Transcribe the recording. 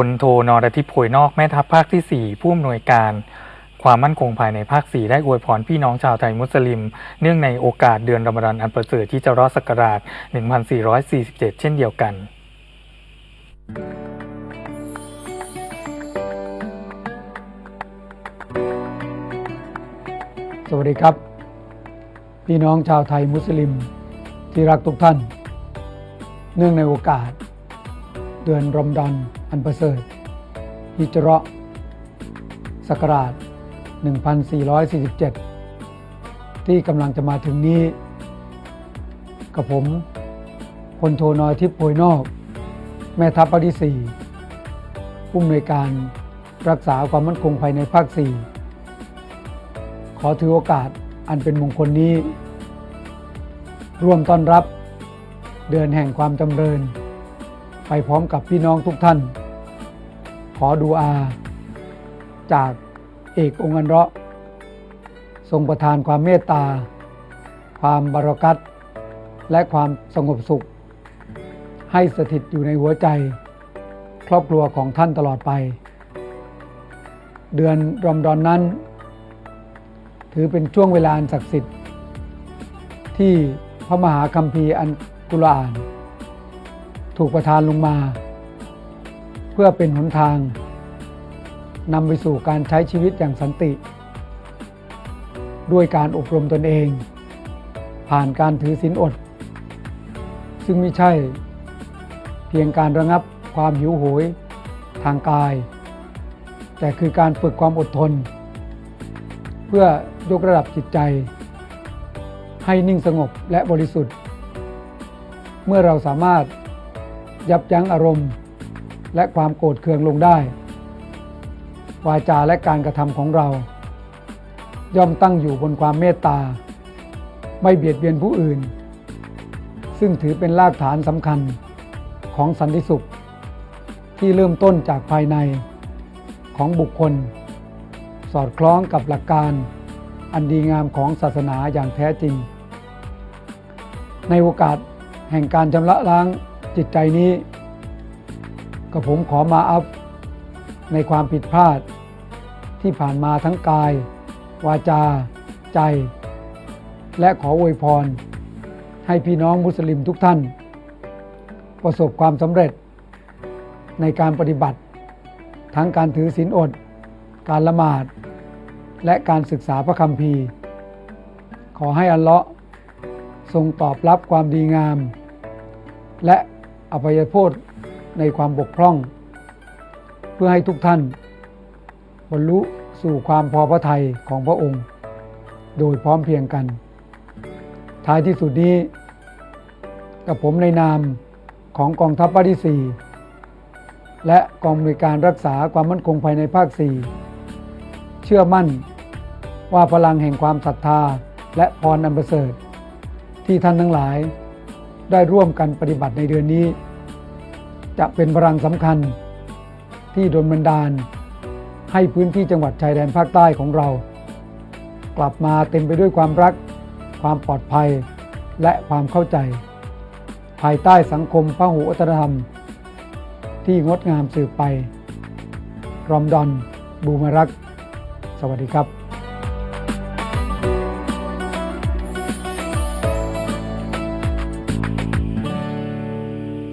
พลโทนรทิพย์โพยนอกแม่ทัพภาคที่ 4 ผู้อำนวยการ ความมั่นคงภายในภาค 4 ได้อวยพรพี่น้องชาวไทยมุสลิม เนื่องในโอกาสเดือนรอมฎอนอันประเสริฐที่จะรอดศักราช 1447 เช่นเดียวกันสวัสดีครับ พี่น้องชาวไทยมุสลิมที่รักทุกท่าน เนื่องในโอกาส เดือนรอมฎอน อันประเสริฐฮิจเราะศักราช 1447 ที่กำลังจะมาถึงนี้ กับผมพลโทนอยทิพย์โพยนอก แม่ทัพภาคที่ 4 ผู้อำนวยการรักษาความมั่นคงภายในภาค 4 ขอถือโอกาสอันเป็นมงคลนี้ ร่วมต้อนรับเดือนแห่งความจำเริญ ไปพร้อมกับพี่น้องทุกท่าน ขอดูอา จากเอกองค์อันเราะ ทรงประทานความเมตตา ความบารกัตและความสงบสุข ให้สถิตอยู่ในหัวใจ ครอบครัวของท่านตลอดไป เดือนรอมฎอนนั้น ถือเป็นช่วงเวลาอันศักดิ์สิทธิ์ ที่พระมหาคัมภีร์อันกุรอาน ถูกประทานลงมา เพื่อเป็นหนทางนำไปสู่การใช้ชีวิตอย่างสันติ ด้วยการอบรมตนเอง ผ่านการถือศีลอด ซึ่งไม่ใช่ เพียงการระงับความหิวโหยทางกาย แต่คือการฝึกความอดทน เพื่อยกระดับจิตใจ ให้นิ่งสงบและบริสุทธิ์ เมื่อเราสามารถยับยั้งอารมณ์ และความโกรธเคืองลงได้ วาจาและการกระทำของเรา ย่อมตั้งอยู่บนความเมตตา ไม่เบียดเบียนผู้อื่น ซึ่งถือเป็นรากฐานสำคัญของสันติสุข ที่เริ่มต้นจากภายในของบุคคล สอดคล้องกับหลักการอันดีงามของศาสนาอย่างแท้จริง ในโอกาสแห่งการชำระล้างจิตใจนี้ กับผมขอมาอัพในความผิดพลาด ที่ผ่านมาทั้งกาย วาจา ใจ และขออวยพร ให้พี่น้องมุสลิมทุกท่าน ประสบความสำเร็จ ในการปฏิบัติ ทั้งการถือศีลอด การละหมาด และการศึกษาพระคัมภีร์ ขอให้อัลเลาะห์ทรงตอบรับความดีงาม และอภัยโทษ ในความบกพร่อง เพื่อให้ทุกท่านบรรลุสู่ความพอพระทัยของพระองค์ โดยพร้อมเพียงกัน ท้ายที่สุดนี้ กับผมในนามของกองทัพภาคที่ 4 และกองบริการรักษาความมั่นคงภายในภาค 4 เชื่อมั่นว่าพลังแห่งความศรัทธาและพรอันประเสริฐ ที่ท่านทั้งหลายได้ร่วมกันปฏิบัติในเดือนนี้ จะเป็นพลังสำคัญที่ดลบันดาล ให้พื้นที่จังหวัดชายแดนภาคใต้ของเรา กลับมาเต็มไปด้วยความรัก ความปลอดภัยและความเข้าใจ ภายใต้สังคมพหุวัฒนธรรม ที่งดงามสืบไป รอมดอน บูมรัก สวัสดีครับ